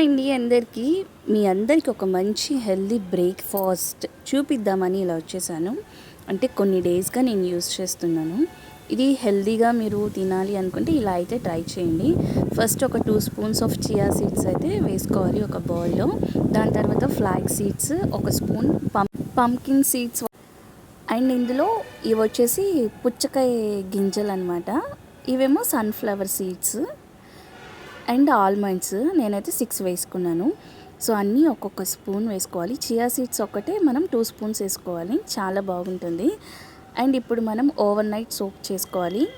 అండి అందరికీ మీ అందరికీ ఒక మంచి హెల్దీ బ్రేక్ఫాస్ట్ చూపిద్దామని ఇలా వచ్చేసాను. అంటే కొన్ని డేస్గా నేను యూస్ చేస్తున్నాను. ఇది హెల్దీగా మీరు తినాలి అనుకుంటే ఇలా అయితే ట్రై చేయండి. ఫస్ట్ ఒక two spoons of chia seeds అయితే వేసుకోవాలి ఒక బౌల్లో. దాని తర్వాత ఫ్లాగ్ సీడ్స్ ఒక స్పూన్ పం పంకిన్ సీడ్స్. అండ్ ఇందులో ఇవి వచ్చేసి పుచ్చకాయ గింజలు అనమాట ఇవేమో సన్ఫ్లవర్ సీడ్స్. అండ్ ఆల్మండ్స్ నేనైతే సిక్స్ వేసుకున్నాను. సో అన్నీ ఒక్కొక్క స్పూన్ వేసుకోవాలి. చియా సీడ్స్ ఒక్కటే మనం టూ స్పూన్స్ వేసుకోవాలి. చాలా బాగుంటుంది. అండ్ ఇప్పుడు మనం ఓవర్ నైట్ సోప్ చేసుకోవాలి.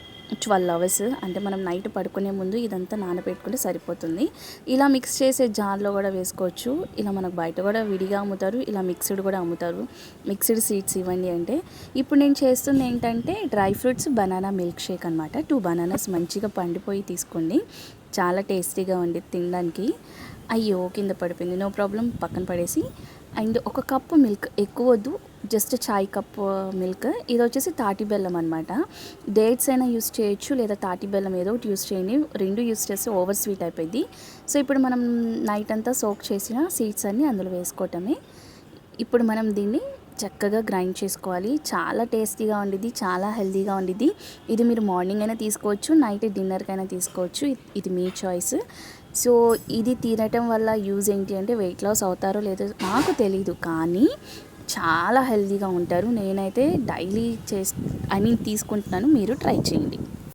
ట్వెల్వ్ అవర్స్ అంటే మనం నైట్ పడుకునే ముందు ఇదంతా నానబెట్టుకుంటే సరిపోతుంది. ఇలా మిక్స్ చేసే జార్లో కూడా వేసుకోవచ్చు. ఇలా మనకు బయట కూడా విడిగా అమ్ముతారు ఇలా మిక్స్డ్ కూడా అమ్ముతారు. మిక్స్డ్ సీడ్స్ ఇవ్వండి అంటే ఇప్పుడు నేను చేస్తుంది ఏంటంటే dry fruits banana milk shake అనమాట టూ బనానాస్ మంచిగా పండిపోయి తీసుకోండి. చాలా టేస్టీగా ఉండి తినడానికి. అయ్యో కింద పడిపోయింది. నో ప్రాబ్లం పక్కన పడేసి అండ్ ఒక కప్పు మిల్క్ ఎక్కువ వద్దు. జస్ట్ చాయ్ కప్ మిల్క్. ఇది వచ్చేసి తాటి బెల్లం అనమాట డేట్స్ అయినా యూస్ చేయొచ్చు లేదా తాటి బెల్లం ఏదో ఒకటి యూస్ చేయండి. రెండు యూస్ చేస్తే ఓవర్ స్వీట్ అయిపోయింది సో ఇప్పుడు మనం నైట్ అంతా సోక్ చేసిన సీడ్స్ అన్నీ అందులో వేసుకోవటమే. ఇప్పుడు మనం దీన్ని చక్కగా గ్రైండ్ చేసుకోవాలి. చాలా టేస్టీగా ఉండిద్ది చాలా హెల్తీగా ఉండిద్ది. ఇది మీరు మార్నింగ్ అయినా తీసుకోవచ్చు నైట్ డిన్నర్కైనా తీసుకోవచ్చు. ఇది మీ చాయిస్. సో ఇది తినటం వల్ల యూజ్ ఏంటి అంటే వెయిట్ లాస్ అవుతారో లేదో నాకు తెలీదు కానీ చాలా హెల్తీగా ఉంటారు. నేనైతే డైలీ చేస్ ఐ మీన్ తీసుకుంటున్నాను. మీరు ట్రై చేయండి.